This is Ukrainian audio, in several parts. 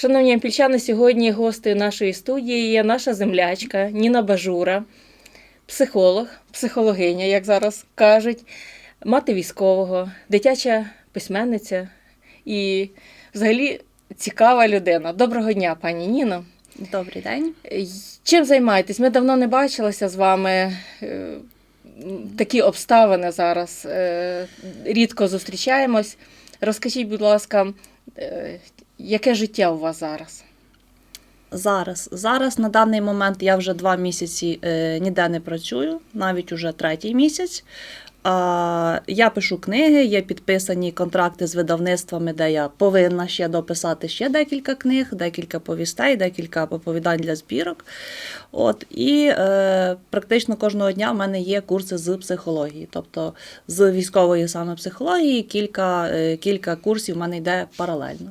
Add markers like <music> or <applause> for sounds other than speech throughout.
Шановні ампільчани, сьогодні гостею нашої студії є наша землячка Ніна Бажура, психолог, психологиня, як зараз кажуть, мати військового, дитяча письменниця і взагалі цікава людина. Доброго дня, пані Ніно. Добрий день. Чим займаєтесь? Ми давно не бачилися з вами. Е, Такі обставини зараз е, рідко зустрічаємось. Розкажіть, будь ласка, е, яке життя у вас зараз? Зараз, зараз на даний момент я вже два місяці е, ніде не працюю, навіть уже третій місяць. А, я пишу книги, є підписані контракти з видавництвами, де я повинна ще дописати ще декілька книг, декілька повістей, декілька оповідань для збірок. От, і е, практично кожного дня в мене є курси з психології. Тобто з військової саме психології кілька, е, кілька курсів в мене йде паралельно.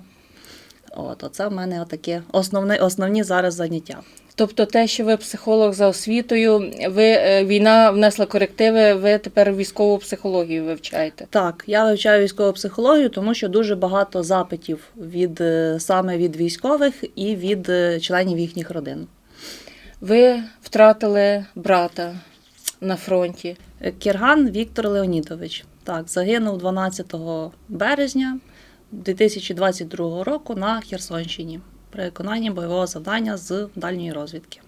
От, оце в мене отаке основне, основні зараз заняття. Тобто, те, що ви психолог за освітою, ви е, війна внесла корективи, ви тепер військову психологію вивчаєте. Так, я вивчаю військову психологію, тому що дуже багато запитів від е, саме від військових і від е, членів їхніх родин. Ви втратили брата на фронті. Кірган Віктор Леонідович. Так, загинув 12 березня 2022 року на Херсонщині при виконанні бойового завдання з дальньої розвідки.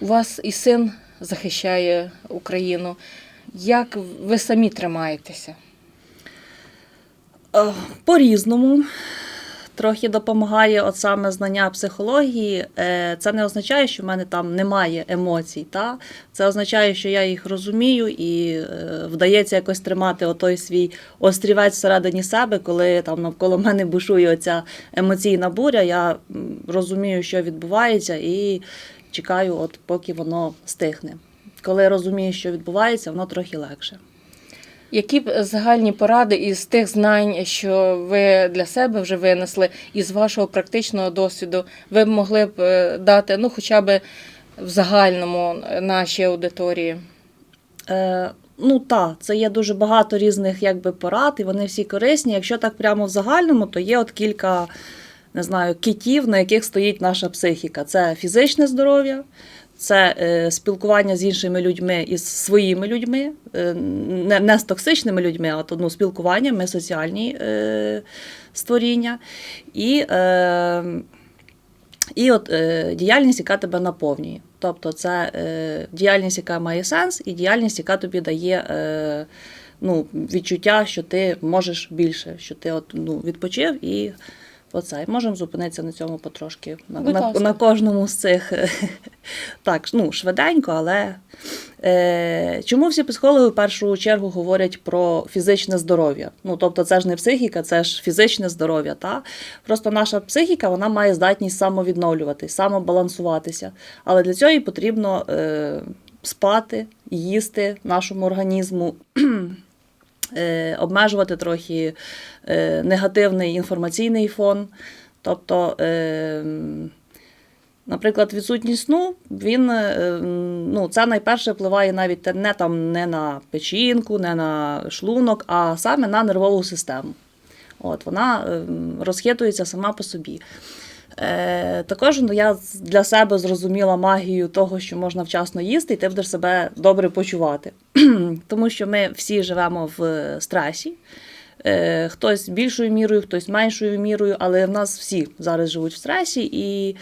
У вас і син захищає Україну. Як ви самі тримаєтеся? Е, По-різному. Трохи допомагає от саме знання психології. Е, Це не означає, що в мене там немає емоцій. Та? Це означає, що я їх розумію і е, вдається якось тримати отой свій острівець всередині себе, коли там навколо мене бушує оця емоційна буря. Я розумію, що відбувається, і чекаю, от поки воно стихне. Коли розумію, що відбувається, воно трохи легше. Які б загальні поради із тих знань, що ви для себе вже винесли, із вашого практичного досвіду, ви б могли б е, дати, ну, хоча б в загальному нашій аудиторії? Е, ну так, це є дуже багато різних якби, порад, і вони всі корисні. Якщо так прямо в загальному, то є от кілька не знаю, китів, на яких стоїть наша психіка. Це фізичне здоров'я, це е, спілкування з іншими людьми і з своїми людьми, е, не, не з токсичними людьми, а от, ну, спілкування, ми соціальні е, створіння. І, е, і от е, діяльність, яка тебе наповнює. Тобто це е, діяльність, яка має сенс, і діяльність, яка тобі дає е, ну, відчуття, що ти можеш більше, що ти от, ну, відпочив і оце. Можемо зупинитися на цьому потрошки. На, на, на кожному з цих <laughs> так, ну, швиденько, але е, чому всі психологи в першу чергу говорять про фізичне здоров'я? Ну, тобто, це ж не психіка, це ж фізичне здоров'я. Та? Просто наша психіка вона має здатність самовідновлюватись, самобалансуватися. Але для цього їй потрібно е, спати, їсти нашому організму. <clears throat> е, Обмежувати трохи е, негативний інформаційний фон. Тобто, е, Наприклад, відсутність сну, він ну, це найперше впливає навіть не там не на печінку, не на шлунок, а саме на нервову систему. От, вона е, розхитується сама по собі. Е, також ну, я для себе зрозуміла магію того, що можна вчасно їсти, і ти будеш себе добре почувати. <clears throat> Тому що ми всі живемо в стресі. Е, хтось більшою мірою, хтось меншою мірою, але в нас всі зараз живуть в стресі. І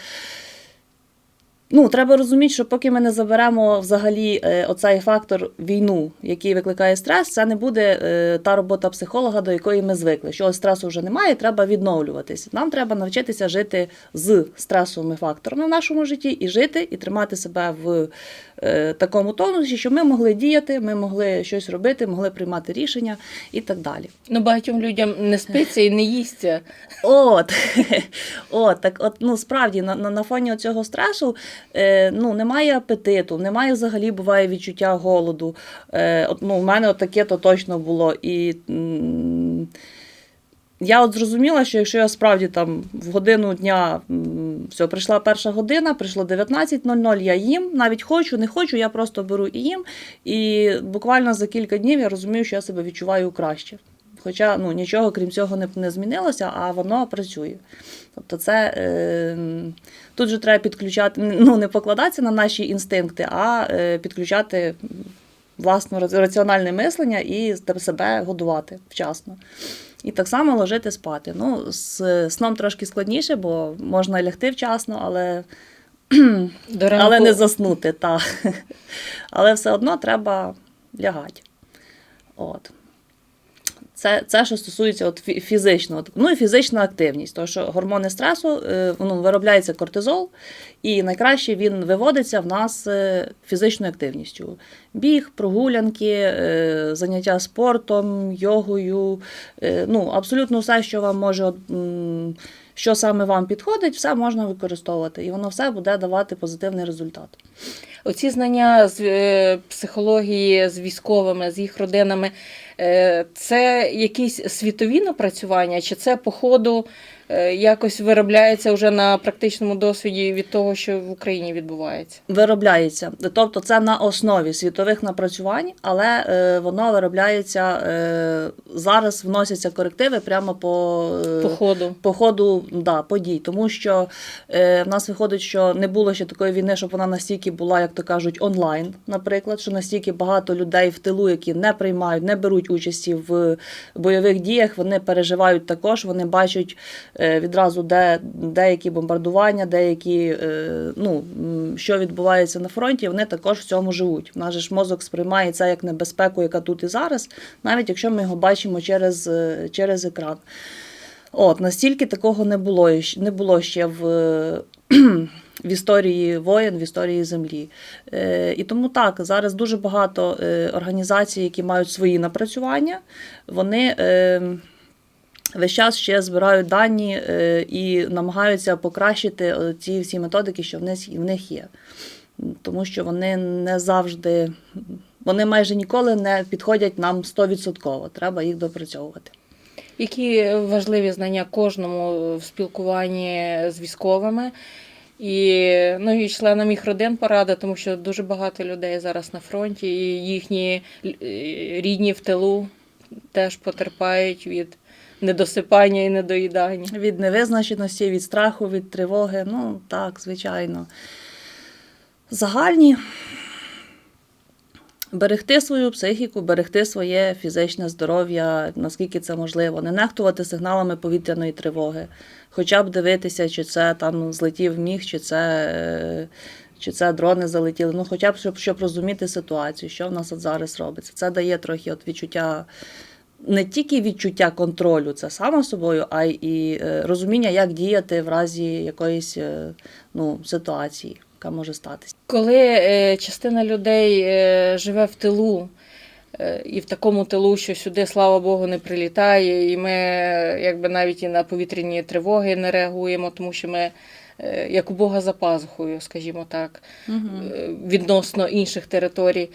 Ну, треба розуміти, що поки ми не заберемо взагалі е, оцей фактор війну, який викликає стрес, це не буде е, та робота психолога, до якої ми звикли. Що ось стресу вже немає, треба відновлюватись. Нам треба навчитися жити з стресовими факторами в нашому житті і жити, і тримати себе в е, такому тонусі, щоб ми могли діяти, ми могли щось робити, могли приймати рішення і так далі. Ну, багатьом людям не спиться і не їсться. От, <laughs> от, так от, ну справді на, на, на фоні цього стресу ну, немає апетиту, немає взагалі буває відчуття голоду. Е, от, ну, у мене от таке то точно було. І я от зрозуміла, що якщо я справді там в годину дня все, прийшла перша година, прийшло 19.00, я їм, навіть хочу, не хочу, я просто беру і їм. І буквально за кілька днів я розумію, що я себе відчуваю краще. Хоча ну, нічого крім цього не, не змінилося, а воно працює. Тобто, це е, тут же треба підключати, ну не покладатися на наші інстинкти, а е, підключати власне раціональне мислення і себе годувати вчасно. І так само ложити спати. Ну, з сном трошки складніше, бо можна лягти вчасно, але <clears throat> До ранку. але не заснути, так. <laughs> Але все одно треба лягати. От. Це, це що стосується от фізичного. Ну і фізична активність. Тому що гормони стресу е, ну, виробляється кортизол, і найкраще він виводиться в нас е, фізичною активністю. Біг, прогулянки, е, заняття спортом, йогою. Ну, абсолютно все, що вам може. Що саме вам підходить, все можна використовувати, і воно все буде давати позитивний результат. Оці знання з психології з військовими, з їх родинами, це якісь світові напрацювання, чи це по ходу е, якось виробляється вже на практичному досвіді від того, що в Україні відбувається? виробляється. Тобто це на основі світових напрацювань, але е, воно виробляється е, зараз, вносяться корективи прямо по, е, По ходу. по ходу да, подій. Тому що е, в нас виходить, що не було ще такої війни, щоб вона настільки була, як то кажуть, онлайн, наприклад, що настільки багато людей в тилу, які не приймають, не беруть участі в бойових діях, вони переживають також, вони бачать е, відразу, де деякі бомбардування, деякі, е, ну, що відбувається на фронті, вони також в цьому живуть. Наш же ж мозок сприймає це як небезпеку, яка тут і зараз, навіть якщо ми його бачимо через, е, через екран. От, настільки такого не було, не було ще в, е, <clears throat> в історії воєн, в історії землі. Е, і тому так, зараз дуже багато е, організацій, які мають свої напрацювання, вони. Е, Весь час ще збирають дані е, і намагаються покращити е, ті всі методики, що в них, в них є. Тому що вони не завжди, вони майже ніколи не підходять нам 100%. Треба їх допрацьовувати. Які важливі знання кожному в спілкуванні з військовими і, ну, і членам їх родин порада, тому що дуже багато людей зараз на фронті, і їхні е, рідні в тилу теж потерпають від недосипання і недоїдання. Від невизначеності, від страху, від тривоги. Ну, так, звичайно. Загальні. Берегти свою психіку, берегти своє фізичне здоров'я, наскільки це можливо, не нехтувати сигналами повітряної тривоги, хоча б дивитися, чи це там злетів міг, чи це, е, чи це дрони залетіли. Ну, хоча б щоб, щоб розуміти ситуацію, що в нас от зараз робиться. Це дає трохи от відчуття не тільки відчуття контролю, це само собою, а й е, розуміння, як діяти в разі якоїсь е, ну, ситуації, яка може статися. Коли е, частина людей живе в тилу, і в такому тилу, що сюди, слава Богу, не прилітає, і ми якби навіть і на повітряні тривоги не реагуємо, тому що ми як у Бога за пазухою, скажімо так, е, відносно інших територій.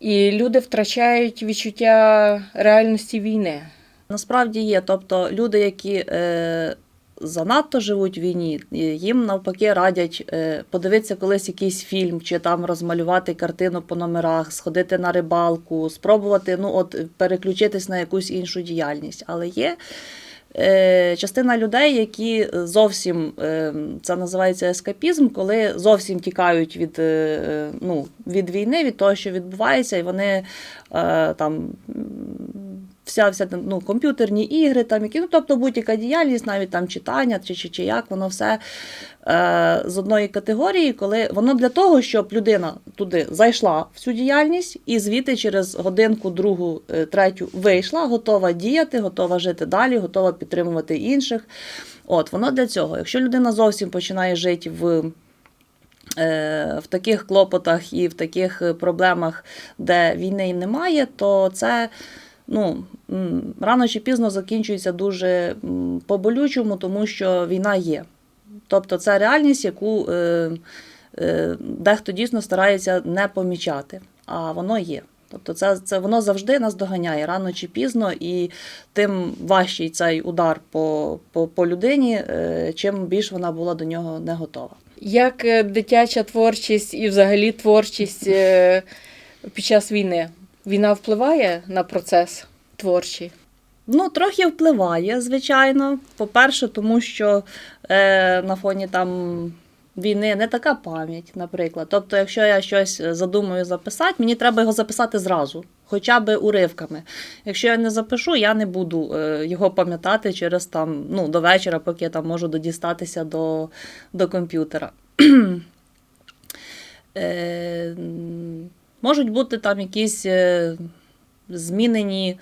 І люди втрачають відчуття реальності війни. Насправді є. Тобто люди, які е, занадто живуть в війні, їм навпаки радять е, подивитися колись якийсь фільм, чи там розмалювати картину по номерах, сходити на рибалку, спробувати ну, от, переключитись на якусь іншу діяльність. Але є. Е, Частина людей, які зовсім е, це називається ескапізм, коли зовсім тікають від, е, ну, від війни, від того, що відбувається, і вони там вся, вся ну, комп'ютерні ігри, там, які, ну, тобто будь-яка діяльність, навіть там читання чи, чи, чи як, воно все е, з одної категорії, коли воно для того, щоб людина туди зайшла в цю діяльність і звідти через годинку, другу, е, третю вийшла, готова діяти, готова жити далі, готова підтримувати інших. От, воно для цього. Якщо людина зовсім починає жити в е, в таких клопотах і в таких е, проблемах, де війни немає, то це ну, рано чи пізно закінчується дуже по-болючому, тому що війна є. Тобто це реальність, яку е, е, дехто дійсно старається не помічати, а воно є. Тобто це, це воно завжди нас доганяє рано чи пізно, і тим важчий цей удар по, по, по людині, е, чим більш вона була до нього не готова. Як е, дитяча творчість і взагалі творчість е, під час війни? Війна впливає на процес творчий? Ну, трохи впливає, звичайно. По-перше, тому що е, на фоні там війни не така пам'ять, наприклад. Тобто, якщо я щось задумаю записати, мені треба його записати зразу, хоча б уривками. Якщо я не запишу, я не буду е, його пам'ятати через там, ну, до вечора, поки я там можу додістатися до, до комп'ютера. <clears throat> Е, можуть бути там якісь е, змінені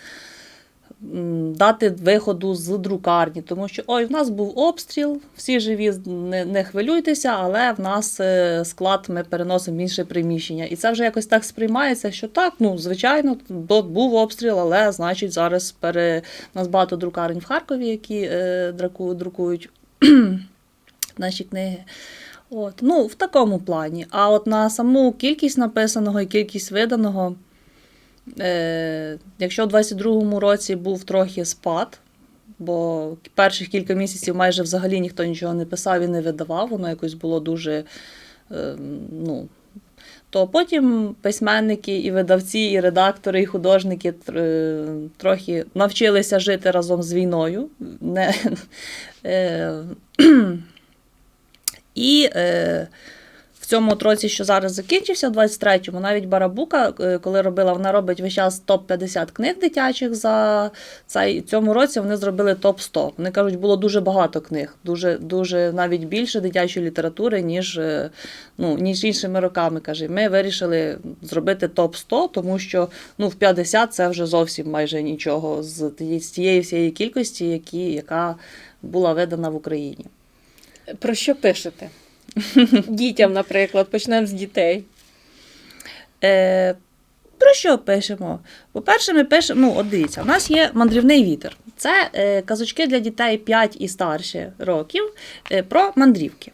дати виходу з друкарні, тому що ой, в нас був обстріл, всі живі, не, не хвилюйтеся, але в нас е, склад ми переносимо в інше приміщення. І це вже якось так сприймається, що так, ну звичайно, був обстріл, але значить зараз пере... у нас багато друкарень в Харкові, які е, друкують <clears throat> наші книги. От, ну, в такому плані. А от на саму кількість написаного і кількість виданого, е, якщо в 22-му році був трохи спад, бо перших кілька місяців майже взагалі ніхто нічого не писав і не видавав, воно якось було дуже. Е, ну, то потім письменники, і видавці, і редактори, і художники трохи навчилися жити разом з війною. Не, е, і е, в цьому от році, що зараз закінчився, в 23-му, навіть Барабука, е, коли робила, вона робить весь час топ-50 книг дитячих за цей цьому році. Вони зробили топ-100. Вони кажуть, було дуже багато книг, дуже, дуже навіть більше дитячої літератури, ніж, е, ну, ніж іншими роками. Каже, ми вирішили зробити топ-100, тому що ну, в 50 це вже зовсім майже нічого з тієї всієї кількості, які, яка була видана в Україні. Про що пишете? <laughs> Дітям, наприклад, почнемо з дітей. Е, про що пишемо? По-перше, ми пишемо, ну, от дивіться, у нас є мандрівний вітер. Це е, казочки для дітей 5 і старше років е, про мандрівки.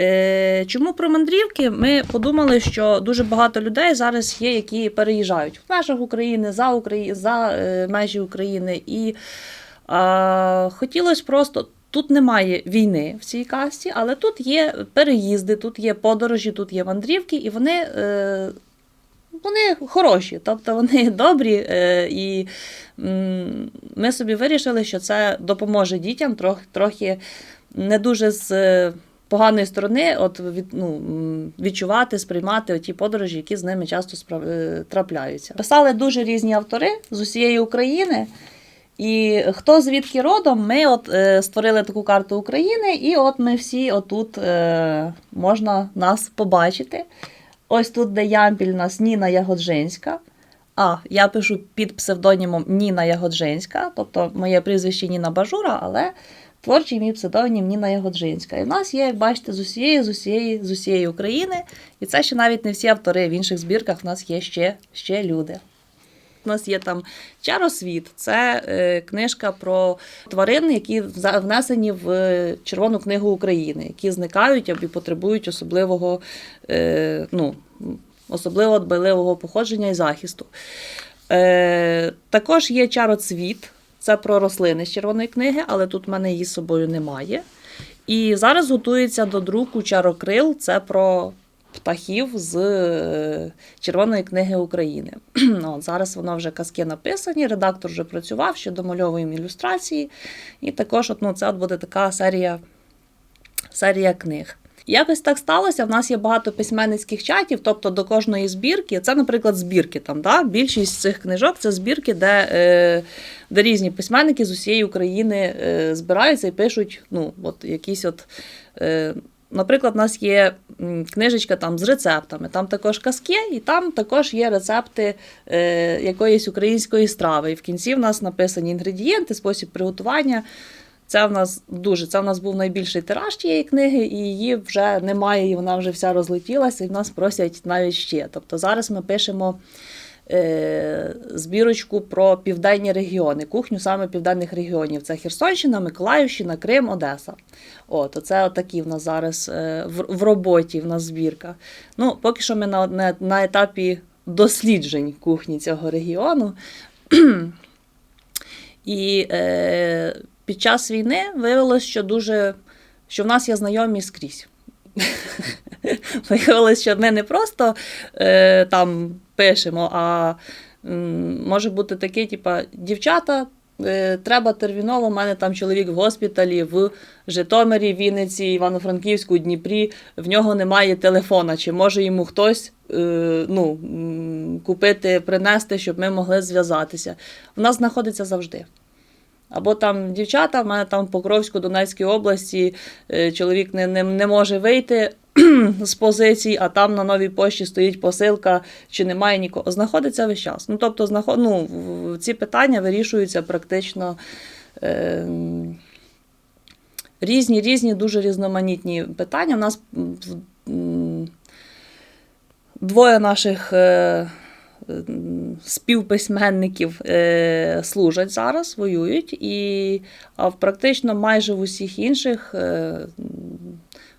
Е, чому про мандрівки? Ми подумали, що дуже багато людей зараз є, які переїжджають в межах України, за, Украї... за е, межі України. І е, хотілося просто. Тут немає війни в цій касті, але тут є переїзди, тут є подорожі, тут є мандрівки, і вони е, вони хороші, тобто вони <laughs> добрі, е, і ми собі вирішили, що це допоможе дітям трохи, трохи не дуже з е, поганої сторони от, від, ну, відчувати, сприймати ті подорожі, які з ними часто трапляються. Писали дуже різні автори з усієї України. І хто звідки родом, ми от е, створили таку карту України, і от ми всі отут е, можна нас побачити. Ось тут, де Ямпіль, нас Ніна Ягоджинська. А, я пишу під псевдонімом Ніна Ягоджинська, тобто моє прізвище Ніна Бажура, але творчий мій псевдонім Ніна Ягоджинська. І в нас є, як бачите, з усієї, з усієї, з усієї України. І це ще навіть не всі автори. В інших збірках в нас є ще, ще люди. У нас є там Чаросвіт, це е, книжка про тварин, які внесені в е, Червону книгу України, які зникають або потребують особливого, е, ну, особливо дбайливого походження і захисту. Також є Чароцвіт, це про рослини з червоної книги, але тут в мене її з собою немає. І зараз готується до друку Чарокрил, це про птахів з е, Червоної книги України. <clears throat> От, зараз воно вже казки написані, редактор вже працював, ще домальовуємо ілюстрації. І також от, ну, це от буде така серія, серія книг. Якось так сталося. В нас є багато письменницьких чатів, тобто до кожної збірки, це, наприклад, збірки там. Да? Більшість цих книжок це збірки, де, е, де різні письменники з усієї України е, збираються і пишуть ну, от, якісь от. Наприклад, у нас є книжечка там з рецептами, там також казки, і там також є рецепти е, якоїсь української страви. І в кінці в нас написані інгредієнти, спосіб приготування. Це в нас дуже це в нас був найбільший тираж тієї книги, і її вже немає, і вона вже вся розлетілася, і в нас просять навіть ще. Тобто зараз ми пишемо збірочку про південні регіони, кухню саме південних регіонів. Це Херсонщина, Миколаївщина, Крим, Одеса. От, оце отакі в нас зараз е, в роботі в нас збірка. Ну, поки що ми на, на, на етапі досліджень кухні цього регіону. І е, під час війни виявилось, що дуже що в нас є знайомі скрізь. <laughs> Виявилось, що ми не просто е, там пишемо, а може бути таке, типа, дівчата е, треба терміново. У мене там чоловік в госпіталі в Житомирі, Вінниці, Івано-Франківську, Дніпрі. В нього немає телефона. Чи може йому хтось е, ну, купити, принести, щоб ми могли зв'язатися? В нас знаходиться завжди. Або там дівчата, в мене там в Покровську, Донецькій області е, чоловік не, не, не може вийти <clears throat> з позицій, а там на новій пошті стоїть посилка, чи немає нікого. Знаходиться весь час. Ну, тобто, знаход... ну, ці питання вирішуються практично. Е, Різні, різні, дуже різноманітні питання. У нас двоє наших е, співписьменників е, служать зараз, воюють, і а практично майже в усіх інших е,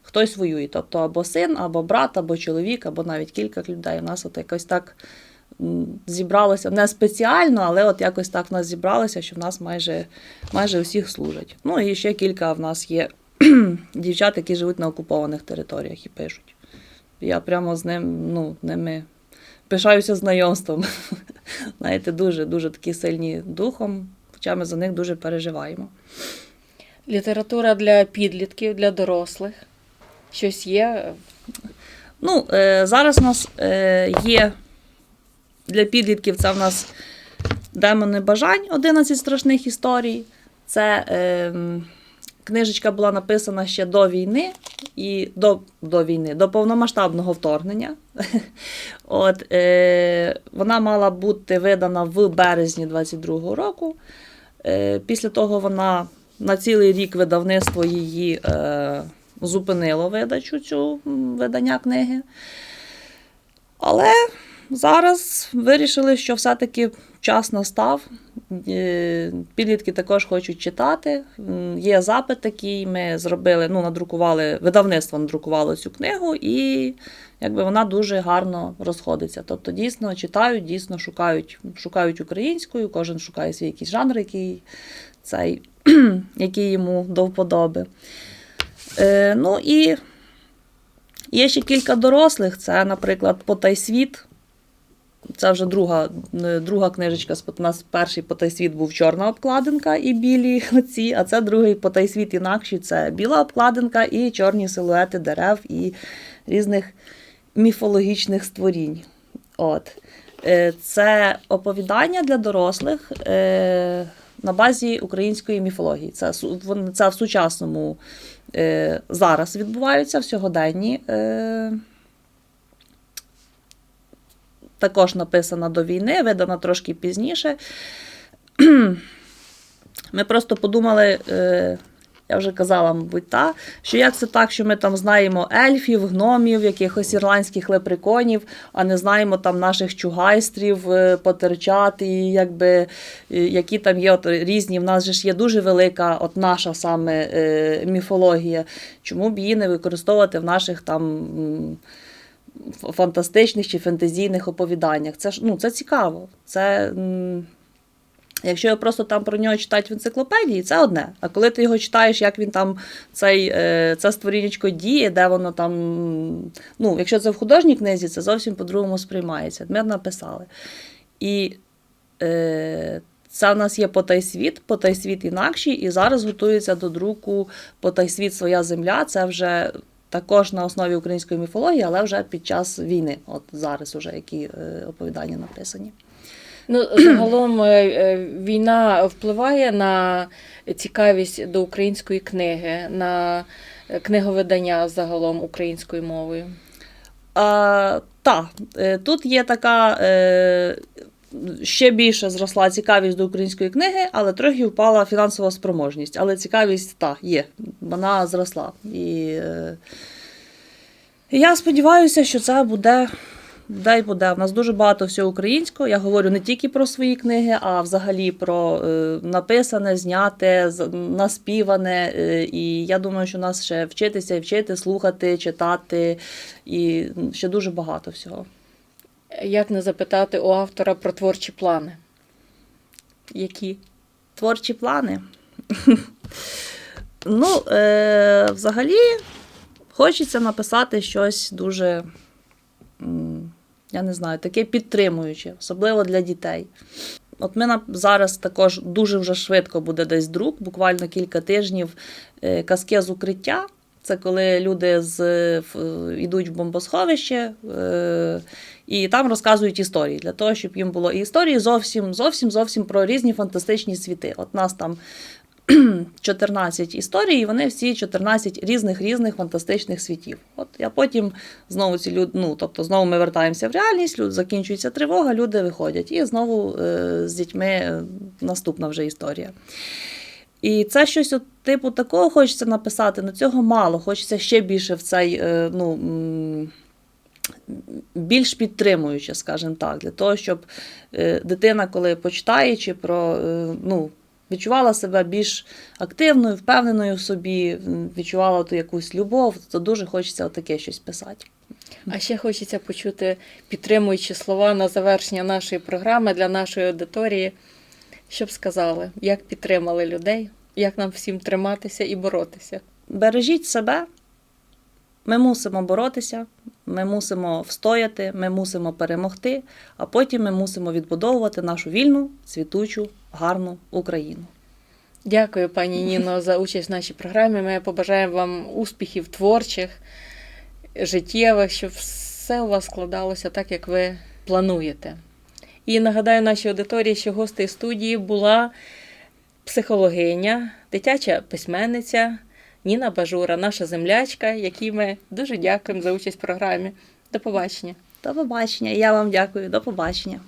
хтось воює. Тобто або син, або брат, або чоловік, або навіть кілька людей. У нас от якось так зібралося не спеціально, але от якось так в нас зібралося, що в нас майже, майже усіх служать. Ну і ще кілька в нас є <clears throat> дівчат, які живуть на окупованих територіях і пишуть. Я прямо з ним, ну, ними пишаюся знайомством. <laughs> Знаєте, дуже, дуже такі сильні духом, хоча ми за них дуже переживаємо. Література для підлітків, для дорослих. Щось є. Ну, е, зараз у нас е, є для підлітків це в нас демони бажань, 11 страшних історій. Це е, книжечка була написана ще до війни і до, до війни, до повномасштабного вторгнення. <laughs> От, е, вона мала бути видана в березні 22-го року. Е, після того вона на цілий рік видавництво її е, зупинило видачу цю видання книги. Але зараз вирішили, що все-таки час настав. Е, Підлітки також хочуть читати. Є запит такий. Ми зробили, ну, надрукували, видавництво надрукувало цю книгу, і якби вона дуже гарно розходиться. Тобто, дійсно читають, дійсно шукають, шукають українською, кожен шукає свій якийсь жанр, який, цей, <clears throat> який йому до вподоби. Е, ну і є ще кілька дорослих. Це, наприклад, Потай світ. Це вже друга, е, друга книжечка. У нас перший Потай світ був чорна обкладинка і білі оці, а це другий Потай світ інакші. Це біла обкладинка і чорні силуети дерев і різних міфологічних створінь. От. Е, Це оповідання для дорослих на базі української міфології. Це, це в сучасному е, зараз відбуваються в сьогоденні. Е, також написана до війни, видана трошки пізніше. <clears throat> Ми просто подумали, е, я вже казала, мабуть, та, що як це так, що ми там знаємо ельфів, гномів, якихось ірландських лепреконів, а не знаємо там наших чугайстрів, е, потерчат, і якби, е, які там є от різні. В нас же ж є дуже велика от наша саме е, міфологія. Чому б її не використовувати в наших там. фантастичних чи фентезійних оповіданнях. Це ж ну, це цікаво. Це, якщо я просто там про нього читати в енциклопедії, це одне. А коли ти його читаєш, як він там цей, е, це створіннячко діє, де воно там. Ну, якщо це в художній книзі, це зовсім по-другому сприймається. Ми написали. І е, це в нас є Потай світ, Потай світ інакші, і зараз готується до друку Потай світ Своя земля. Це вже також на основі української міфології, але вже під час війни. От зараз уже які е, оповідання написані. Ну, загалом е, е, війна впливає на цікавість до української книги, на книговидання загалом українською мовою. Та, е, тут є така. Ще більше зросла цікавість до української книги, але трохи впала фінансова спроможність. Але цікавість та є, вона зросла. І я сподіваюся, що це буде, і буде. У нас дуже багато всього українського. Я говорю не тільки про свої книги, а взагалі про е, написане, зняте, наспіване. Е, і я думаю, що нас ще вчитися і вчити, слухати, читати, і ще дуже багато всього. Як не запитати у автора про творчі плани? Які? Творчі плани. <laughs> ну, е, взагалі, хочеться написати щось дуже, я не знаю, таке підтримуюче, особливо для дітей. От ми зараз також дуже вже швидко буде десь друк, буквально кілька тижнів е, казки з укриття. Це коли люди з, йдуть в бомбосховище е, і там розказують історії для того, щоб їм було і історії зовсім, зовсім, зовсім про різні фантастичні світи. От нас там <clears throat> 14 історій, і вони всі 14 різних різних фантастичних світів. От я потім знову ці люди, ну тобто знову ми вертаємося в реальність, люд, закінчується тривога, люди виходять. І знову е, з дітьми е, наступна вже історія. І це щось от, типу такого хочеться написати, але цього мало. Хочеться ще більше в цей, е, ну. Більш підтримуюче, скажімо так, для того, щоб е, дитина, коли почитаючи про е, ну, відчувала себе більш активною, впевненою в собі, відчувала ту якусь любов, то дуже хочеться таке щось писати. А ще хочеться почути підтримуючі слова на завершення нашої програми для нашої аудиторії. Щоб сказали, як підтримали людей, як нам всім триматися і боротися. Бережіть себе. Ми мусимо боротися, ми мусимо встояти, ми мусимо перемогти, а потім ми мусимо відбудовувати нашу вільну, цвітучу, гарну Україну. Дякую, пані Ніно, за участь в нашій програмі. Ми побажаємо вам успіхів творчих, життєвих, щоб все у вас складалося так, як ви плануєте. І нагадаю нашій аудиторії, що гостею студії була психологиня, дитяча письменниця Ніна Бажура, наша землячка, якій ми дуже дякуємо за участь в програмі. До побачення. До побачення. Я вам дякую. До побачення.